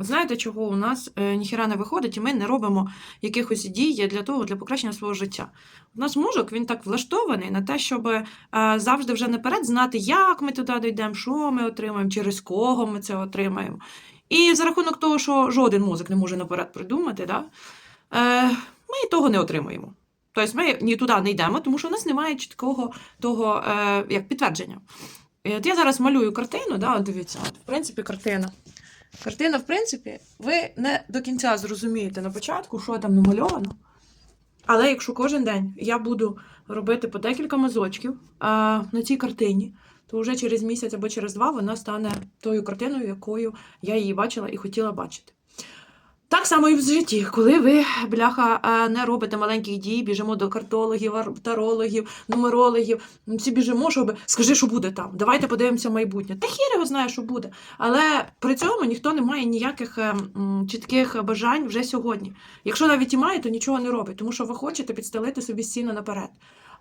От знаєте, чого у нас е, ніхіра не виходить, і ми не робимо якихось дій для того, для покращення свого життя. У нас мозок він так влаштований на те, щоб е, завжди вже наперед знати, як ми туди дійдемо, що ми отримаємо, через кого ми це отримаємо. І за рахунок того, що жоден мозок не може наперед придумати, да, е, ми того не отримуємо. Тобто ми ні туди не йдемо, тому що у нас немає чіткого того як підтвердження. І от я зараз малюю картину, да, дивіться, от, в принципі, картина. Картина, в принципі, ви не до кінця зрозумієте на початку, що там намальовано. Але якщо кожен день я буду робити по декілька мазочків а, на цій картині, то вже через місяць або через два вона стане тою картиною, якою я її бачила і хотіла бачити. Так само і в житті, коли ви, бляха, не робите маленьких дій, біжимо до картологів, тарологів, нумерологів, всі біжимо, щоб скажи, що буде там. Давайте подивимося майбутнє. Та хір його знає, що буде. Але при цьому ніхто не має ніяких е, чітких бажань вже сьогодні. Якщо навіть і має, то нічого не робить, тому що ви хочете підстелити собі стіну наперед.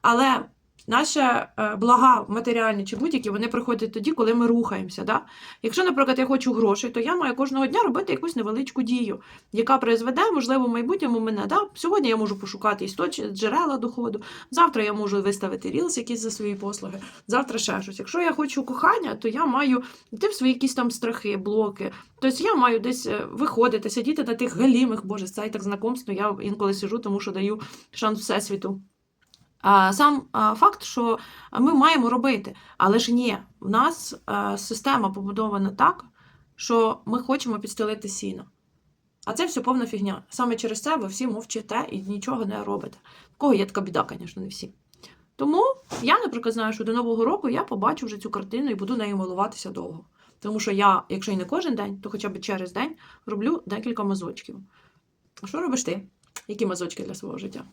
Але наші е, блага матеріальні чи будь-які, вони приходять тоді, коли ми рухаємося. Да? Якщо, наприклад, я хочу грошей, то я маю кожного дня робити якусь невеличку дію, яка призведе, можливо, в майбутньому мене. Да? Сьогодні я можу пошукати істоч... джерела доходу, завтра я можу виставити рілс якісь за свої послуги, завтра ще щось. Якщо я хочу кохання, то я маю йти в свої якісь там страхи, блоки. Тобто я маю десь е, виходити, сидіти на тих галімих, боже, це і так знакомство. Я інколи сижу, тому що даю шанс всесвіту. Сам факт, що ми маємо робити, але ж ні, в нас система побудована так, що ми хочемо підстелити сіно. А це все повна фігня. Саме через це ви всі мовчите і нічого не робите. В кого є така біда, звісно, не всі. Тому я, наприклад, знаю, що до Нового року я побачу вже цю картину і буду нею милуватися довго. Тому що я, якщо і не кожен день, то хоча б через день роблю декілька мазочків. А що робиш ти? Які мазочки для свого життя?